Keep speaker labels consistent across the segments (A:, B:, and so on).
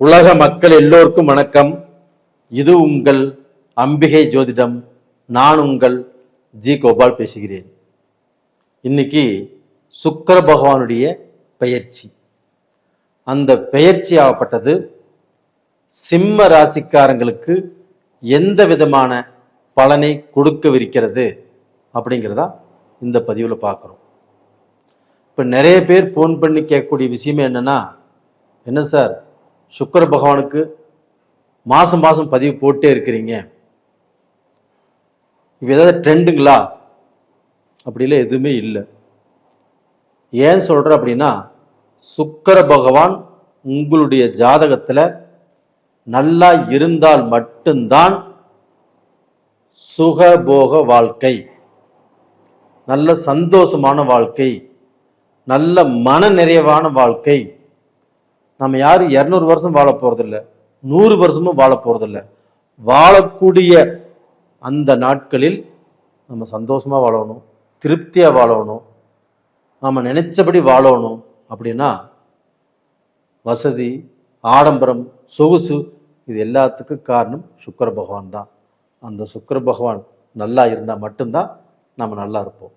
A: உலக மக்கள் எல்லோருக்கும் வணக்கம். இது உங்கள் அம்பிகை ஜோதிடம். நான் உங்கள் ஜி கோபால் பேசுகிறேன். இன்னைக்கு சுக்கர பகவானுடைய பெயர்ச்சி. அந்த பெயர்ச்சி ஆகப்பட்டது சிம்ம ராசிக்காரங்களுக்கு எந்த விதமான பலனை கொடுக்கவிருக்கிறது அப்படிங்கிறதா இந்த பதிவில் பார்க்குறோம். இப்போ நிறைய பேர் ஃபோன் பண்ணி கேட்கக்கூடிய விஷயமே என்னன்னா என்ன சார்? சுக்கர பகவானுக்கு மாதம் மாதம் பதிவு போட்டே இருக்கிறீங்க. இப்போ ஏதாவது ட்ரெண்டுங்களா? அப்படிலாம் எதுவுமே இல்லை. ஏன் சொல்கிற அப்படின்னா சுக்கர பகவான் உங்களுடைய ஜாதகத்தில் நல்லா இருந்தால் மட்டும்தான் சுகபோக வாழ்க்கை. நல்ல சந்தோஷமான வாழ்க்கை. நல்ல மன நிறைவான வாழ்க்கை. நம்ம யாரும் இரநூறு வருஷம் வாழ போறதில்ல. நூறு வருஷமும் வாழ போறதில்ல. வாழக்கூடிய அந்த நாட்களில் நம்ம சந்தோஷமா வாழணும் திருப்தியா வாழணும் நம்ம நினைச்சபடி வாழணும் அப்படின்னா வசதி ஆடம்பரம் சொகுசு இது எல்லாத்துக்கும் காரணம் சுக்கிர பகவான் தான். அந்த சுக்கர பகவான் நல்லா இருந்தால் மட்டும்தான் நம்ம நல்லா இருப்போம்.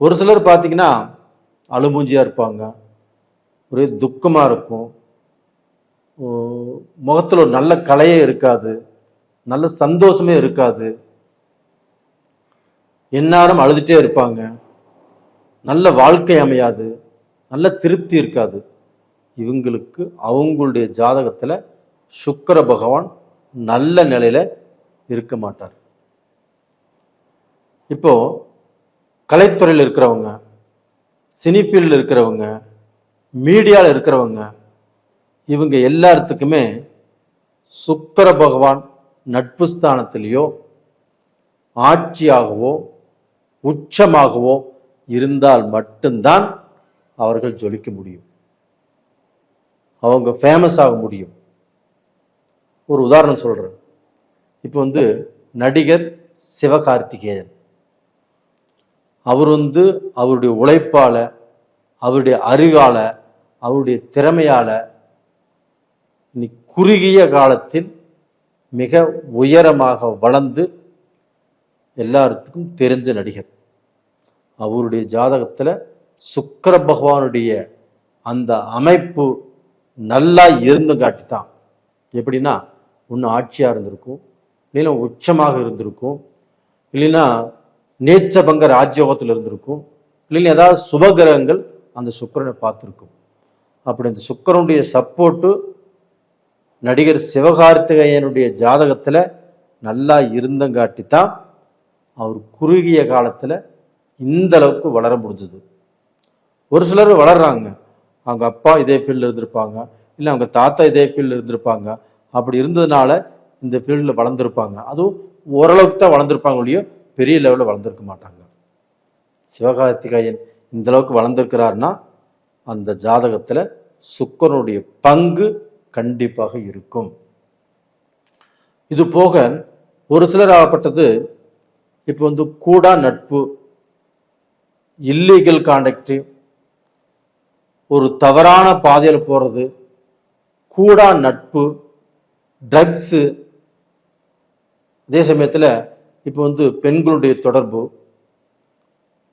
A: ஒரு சிலர் பார்த்தீங்கன்னா அழுமூஞ்சியாக இருப்பாங்க. ஒரே துக்கமாக இருக்கும். முகத்தில் ஒரு நல்ல கலையே இருக்காது. நல்ல சந்தோஷமே இருக்காது. எந்நேரம் அழுதுகிட்டே இருப்பாங்க. நல்ல வாழ்க்கை அமையாது. நல்ல திருப்தி இருக்காது. இவங்களுக்கு அவங்களுடைய ஜாதகத்தில் சுக்கர பகவான் நல்ல நிலையில் இருக்க மாட்டார். இப்போது கலைத்துறையில் இருக்கிறவங்க சினிப்பீல்டில் இருக்கிறவங்க மீடியாவில் இருக்கிறவங்க இவங்க எல்லாத்துக்குமே சுக்கர பகவான் நட்பு ஸ்தானத்திலேயோ ஆட்சியாகவோ உச்சமாகவோ இருந்தால் மட்டும்தான் அவர்கள் ஜொலிக்க முடியும். அவங்க ஃபேமஸ் ஆக முடியும். ஒரு உதாரணம் சொல்கிறேன் இப்போ வந்து நடிகர் சிவகார்த்திகேயன். அவர் வந்து அவருடைய உழைப்பால் அவருடைய அறிவால் அவருடைய திறமையால இன்னி குறுகிய காலத்தில் மிக உயரமாக வளர்ந்து எல்லாத்துக்கும் தெரிஞ்ச நடிகர். அவருடைய ஜாதகத்தில் சுக்கிர பகவானுடைய அந்த அமைப்பு நல்லா இருந்து காட்டித்தான். எப்படின்னா ஒன்று ஆட்சியாக இருந்திருக்கும் இல்லைன்னா உச்சமாக இருந்திருக்கும் இல்லைன்னா நேச்சபங்க ராஜ்யோகத்தில் இருந்திருக்கும் இல்லைன்னா ஏதாவது சுபகிரகங்கள் அந்த சுக்கரனை பார்த்துருக்கும். அப்படி இந்த சுக்கரனுடைய சப்போர்ட்டு நடிகர் சிவகார்த்திகேயனுடைய ஜாதகத்தில் நல்லா இருந்தங்காட்டித்தான் அவர் குறுகிய காலத்தில் இந்த அளவுக்கு வளர முடிஞ்சது. ஒரு சிலர் வளர்றாங்க. அவங்க அப்பா இதே ஃபீல்டில் இருந்திருப்பாங்க. இல்லை அவங்க தாத்தா இதே ஃபீல்டில் இருந்திருப்பாங்க. அப்படி இருந்ததுனால இந்த ஃபீல்டில் வளர்ந்துருப்பாங்க. அதுவும் ஓரளவுக்கு தான் வளர்ந்துருப்பாங்க ஒழிய பெரிய லெவலில் வளர்ந்துருக்க மாட்டாங்க. சிவகார்த்திகேயன் இந்த அளவுக்கு வளர்ந்துருக்கிறாருன்னா அந்த ஜாதகத்தில் சுக்கரனுடைய பங்கு கண்டிப்பாக இருக்கும். இது போக ஒரு சிலர் ஆகப்பட்டது இப்போ வந்து கூடா நட்பு இல்லீகல் கான்டக்டு ஒரு தவறான பாதையில் போகிறது கூடா நட்பு ட்ரக்ஸு அதே சமயத்தில் இப்போ வந்து பெண்களுடைய தொடர்பு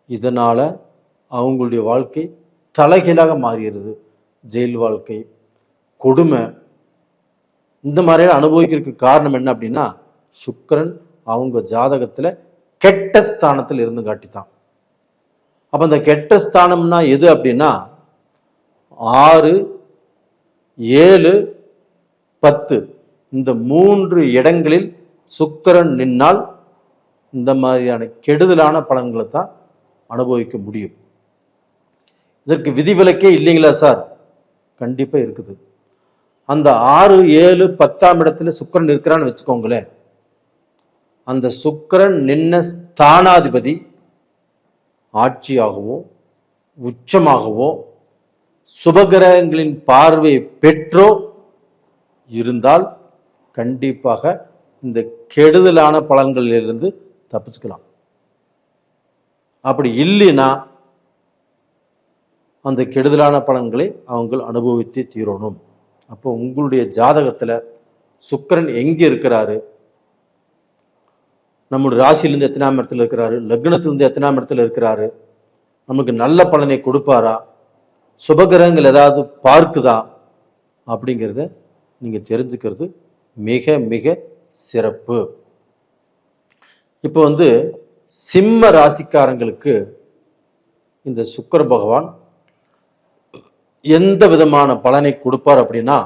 A: இதனால் அவங்களுடைய வாழ்க்கை தலைகீழாக மாறிடுது. ஜெயில் வாழ்க்கை கொடுமை. இந்த மாதிரியெல்லாம் அனுபவிக்கிறதுக்கு காரணம் என்ன அப்படின்னா சுக்கிரன் அவங்க ஜாதகத்தில் கெட்ட ஸ்தானத்தில் இருந்து காட்டித்தான் அப்போ அந்த கெட்ட ஸ்தானம்னா எது அப்படின்னா ஆறு ஏழு பத்து. இந்த மூன்று இடங்களில் சுக்கரன் நின்னால் இந்த மாதிரியான கெடுதலான பலன்களை தான் அனுபவிக்க முடியும். இதற்கு விதிவிலக்கே இல்லைங்களா சார்? கண்டிப்பாக இருக்குது. அந்த ஆறு ஏழு பத்தாம் இடத்துல சுக்கிரன் இருக்கிறான்னு வச்சுக்கோங்களேன். அந்த சுக்கரன் நின்ன ஸ்தானாதிபதி ஆட்சியாகவோ உச்சமாகவோ சுபகிரகங்களின் பார்வை பெற்றோ இருந்தால் கண்டிப்பாக இந்த கெடுதலான பலன்களிலிருந்து தப்பிச்சுக்கலாம். அப்படி இல்லைன்னா அந்த கெடுதலான பலன்களை அவங்க அனுபவித்து தீரணும். அப்போ உங்களுடைய ஜாதகத்தில் சுக்கிரன் எங்கே இருக்கிறாரு? நம்முடைய ராசியிலேருந்து எத்தனாம் இடத்துல இருக்கிறாரு? லக்னத்திலிருந்து எத்தனாம் இடத்துல இருக்கிறாரு? நமக்கு நல்ல பலனை கொடுப்பாரா? சுபகிரகங்கள் ஏதாவது பார்க்குதா? அப்படிங்கிறத நீங்கள் தெரிஞ்சுக்கிறது மிக மிக சிறப்பு. இப்போ வந்து சிம்ம ராசிக்காரங்களுக்கு இந்த சுக்கிர பகவான் எந்த விதமான பலனை கொடுப்பார் அப்படின்னா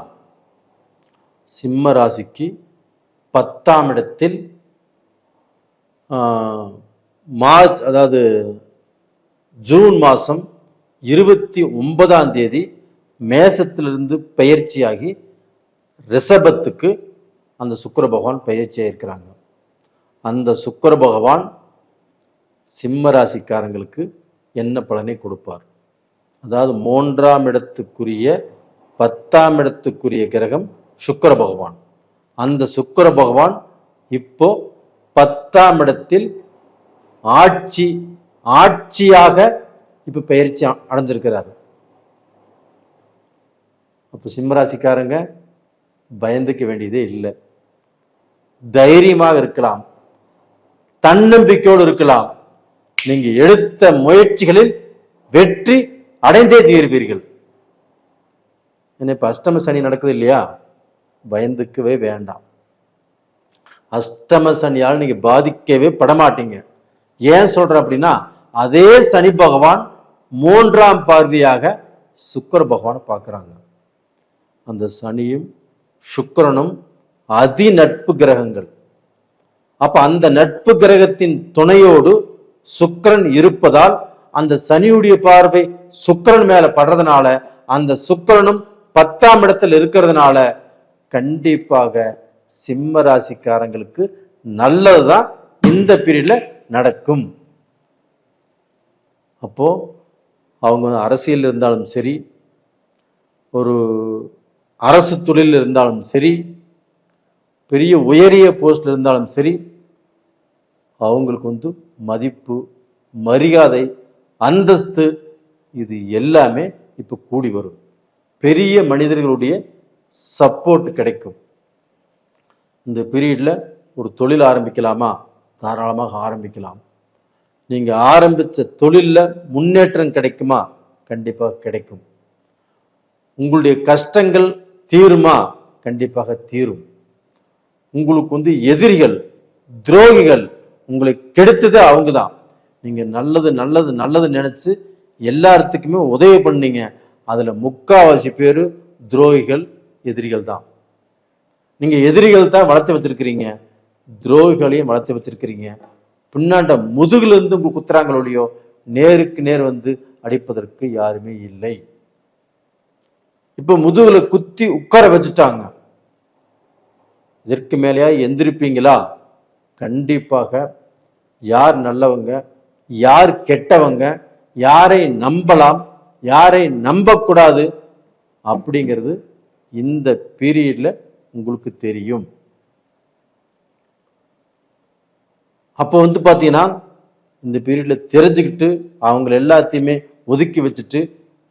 A: சிம்ம ராசிக்கு பத்தாம் இடத்தில் மார்ச் அதாவது ஜூன் மாதம் இருபத்தி ஒன்பதாம் தேதி மேசத்திலிருந்து பயிற்சியாகி ரிஷபத்துக்கு அந்த சுக்கர பகவான் பயிற்சியாக இருக்கிறாங்க. அந்த சுக்கர பகவான் சிம்ம ராசிக்காரங்களுக்கு என்ன பலனை கொடுப்பார்? அதாவது மூன்றாம் இடத்துக்குரிய பத்தாம் இடத்துக்குரிய கிரகம் சுக்கர பகவான். அந்த சுக்கர பகவான் இப்போ பத்தாம் இடத்தில் ஆட்சி ஆட்சியாக இப்ப பயிற்சி அடைஞ்சிருக்கிறார். அப்போ சிம்மராசிக்காரங்க பயந்துக்க வேண்டியதே இல்லை. தைரியமாக இருக்கலாம். தன்னம்பிக்கையோடு இருக்கலாம். நீங்க எடுத்த முயற்சிகளில் வெற்றி அடைந்தே தீர்வீர்கள். என்ன அஷ்டம சனி நடக்குது இல்லையா? பயந்துக்கவே வேண்டாம். அஷ்டம சனியால் நீங்க பாதிக்கவே படமாட்டீங்க. ஏன் சொல்றேன் அப்படின்னா அதே சனி பகவான் மூன்றாம் பார்வையாக சுக்கர பகவானை பார்க்குறாங்க. அந்த சனியும் சுக்கிரனும் அதி நட்பு கிரகங்கள். அப்ப அந்த நட்பு கிரகத்தின் துணையோடு சுக்கிரன் இருப்பதால் அந்த சனியுடைய பார்வை சுக்கரன் மேல படுறதுனால அந்த சுக்கிரனும் பத்தாம் இடத்துல இருக்கிறதுனால கண்டிப்பாக சிம்ம ராசிக்காரங்களுக்கு நல்லதுதான் இந்த பீரியட்ல நடக்கும். அப்போ அவங்க அரசியல் இருந்தாலும் சரி ஒரு அரசு தொழில் இருந்தாலும் சரி பெரிய உயரிய போஸ்ட்ல இருந்தாலும் சரி அவங்களுக்கு வந்து மதிப்பு மரியாதை அந்தஸ்து இது எல்லாமே இப்போ கூடி வரும். பெரிய மனிதர்களுடைய சப்போர்ட் கிடைக்கும். இந்த பீரியடில் ஒரு தொழில் ஆரம்பிக்கலாமா? தாராளமாக ஆரம்பிக்கலாம். நீங்கள் ஆரம்பித்த தொழிலில் முன்னேற்றம் கிடைக்குமா? கண்டிப்பாக கிடைக்கும். உங்களுடைய கஷ்டங்கள் தீருமா? கண்டிப்பாக தீரும். உங்களுக்கு வந்து எதிரிகள் துரோகிகள் உங்களை கெடுத்தது அவங்க தான் நீங்க நல்லது நல்லது நல்லது நினைச்சு எல்லாத்துக்குமே உதவி பண்ணீங்க. அதுல முக்காவாசி பேரு துரோகிகள் எதிரிகள் தான். நீங்க எதிரிகள் தான் வளர்த்து வச்சிருக்கிறீங்க. துரோகிகளையும் வளர்த்து வச்சிருக்கிறீங்க. பின்னாண்ட முதுகுல இருந்து உங்களுக்கு குத்துறாங்களோடையோ நேருக்கு நேர் வந்து அடிப்பதற்கு யாருமே இல்லை. இப்ப முதுகுல குத்தி உட்கார வச்சுட்டாங்க. இதற்கு மேலேயா எந்திருப்பீங்களா? கண்டிப்பாக யார் நல்லவங்க யார் கெட்டவங்க யாரை நம்பலாம் யாரை நம்பக்கூடாது அப்படிங்கிறது இந்த பீரியட்ல உங்களுக்கு தெரியும். அப்போ வந்து பார்த்தீங்கன்னா இந்த பீரியட்ல தெரிஞ்சுக்கிட்டு அவங்க எல்லாத்தையுமே ஒதுக்கி வச்சுட்டு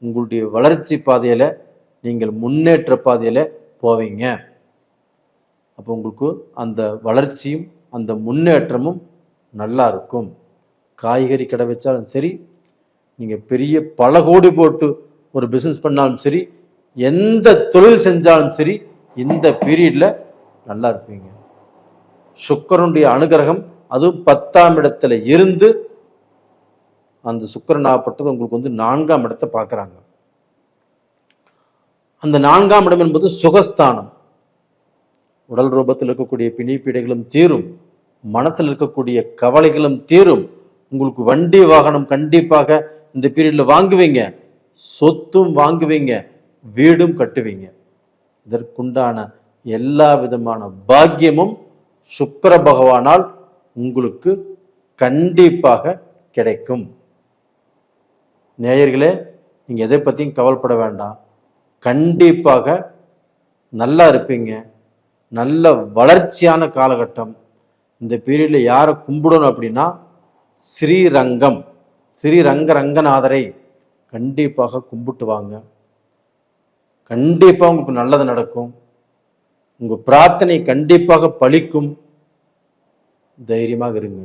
A: உங்களுடைய வளர்ச்சி பாதையில நீங்கள் முன்னேற்ற பாதையில போவீங்க. அப்போ உங்களுக்கு அந்த வளர்ச்சியும் அந்த முன்னேற்றமும் நல்லா இருக்கும். காய்கறி கடை வச்சாலும் சரி நீங்க பெரிய பல கோடி போட்டு ஒரு பிசினஸ் பண்ணாலும் சரி எந்த தொழில் செஞ்சாலும் சரி இந்த பீரியட்ல நல்லா இருப்பீங்க. சுக்கரனுடைய அனுகிரகம் அதுவும் பத்தாம் இடத்துல இருந்து அந்த சுக்கிரன் ஆகப்பட்டது உங்களுக்கு வந்து நான்காம் இடத்தை பார்க்குறாங்க. அந்த நான்காம் இடம் என்பது சுகஸ்தானம். உடல் ரூபத்தில் இருக்கக்கூடிய பிணிப்பீடைகளும் தீரும் மனசில் இருக்கக்கூடிய கவலைகளும் தீரும் உங்களுக்கு வண்டி வாகனம் கண்டிப்பாக இந்த பீரியடில் வாங்குவீங்க. சொத்தும் வாங்குவீங்க. வீடும் கட்டுவீங்க. இதற்குண்டான எல்லா விதமான பாக்கியமும் சுக்கர பகவானால் உங்களுக்கு கண்டிப்பாக கிடைக்கும். நேயர்களே நீங்கள் எதை பற்றியும் கவலைப்பட வேண்டாம். கண்டிப்பாக நல்லா இருப்பீங்க. நல்ல வளர்ச்சியான காலகட்டம். இந்த பீரியடில் யாரை கும்பிடணும் அப்படின்னா ஸ்ரீரங்கம். ஸ்ரீரங்க ரங்கநாதரை கண்டிப்பாக கும்பிட்டு வாங்க கண்டிப்பாக உங்களுக்கு நல்லது நடக்கும். உங்கள் பிரார்த்தனை கண்டிப்பாக பழிக்கும் தைரியமாக இருங்க.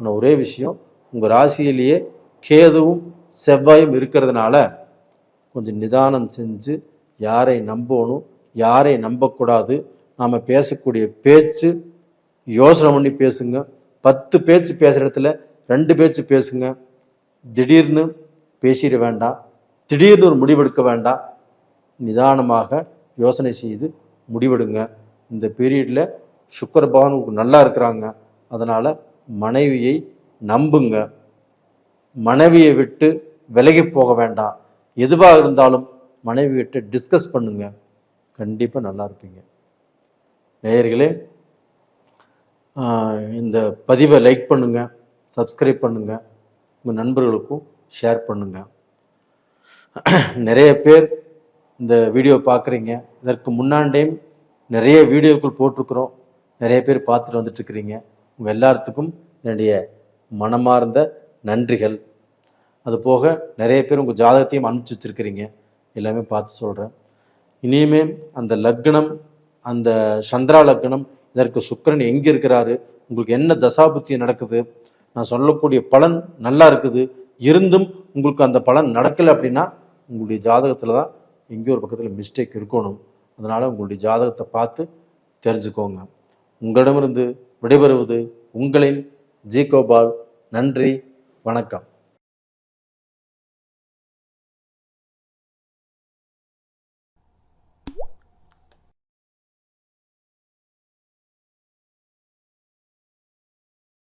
A: ஆனால் ஒரே விஷயம் உங்கள் ராசியிலேயே கேதுவும் செவ்வாயும் இருக்கிறதுனால கொஞ்சம் நிதானம் செஞ்சு யாரை நம்பணும் யாரை நம்பக்கூடாது நாம் பேசக்கூடிய பேச்சு யோசனை பண்ணி பேசுங்க. பத்து பேச்சு பேசுகிற இடத்துல ரெண்டு பேச்சு பேசுங்க. திடீர்னு பேசிட வேண்டாம். திடீர்னு ஒரு முடிவெடுக்க வேண்டாம். நிதானமாக யோசனை செய்து முடிவெடுங்க. இந்த பீரியடில் சுக்கர பகவான் உங்களுக்கு நல்லா இருக்கிறாங்க. அதனால் மனைவியை நம்புங்க. மனைவியை விட்டு விலகி போக வேண்டாம். எதுவாக இருந்தாலும் மனைவி விட்டு டிஸ்கஸ் பண்ணுங்க. கண்டிப்பாக நல்லா இருப்பீங்க. நேயர்களே இந்த பதிவை லைக் பண்ணுங்கள் சப்ஸ்கிரைப் பண்ணுங்கள் உங்கள் நண்பர்களுக்கும் ஷேர் பண்ணுங்க. நிறைய பேர் இந்த வீடியோ பார்க்குறீங்க. இதற்கு முன்னாண்டையும் நிறைய வீடியோக்கள் போட்டிருக்கிறோம். நிறைய பேர் பார்த்துட்டு வந்துட்டுருக்கிறீங்க. உங்கள் எல்லாத்துக்கும் என்னுடைய மனமார்ந்த நன்றிகள். அது போக நிறைய பேர் உங்கள் ஜாதகத்தையும் அனுப்பிச்சி வச்சிருக்கிறீங்க. எல்லாமே பார்த்து சொல்கிறேன் இனிமே அந்த லக்னம் அந்த சந்திரா லக்னம் இதற்கு சுக்கிரன் எங்கே இருக்கிறாரு? உங்களுக்கு என்ன தசாபுத்தி நடக்குது? நான் சொல்லக்கூடிய பலன் நல்லா இருக்குது. இருந்தும் உங்களுக்கு அந்த பலன் நடக்கலை அப்படின்னா உங்களுடைய ஜாதகத்தில் தான் எங்கேயோ ஒரு பக்கத்தில் மிஸ்டேக் இருக்கணும். அதனால் உங்களுடைய ஜாதகத்தை பார்த்து தெரிஞ்சுக்கோங்க. உங்களிடமிருந்து விடைபெறுவது உங்களின் ஜி கோபால் நன்றி வணக்கம்.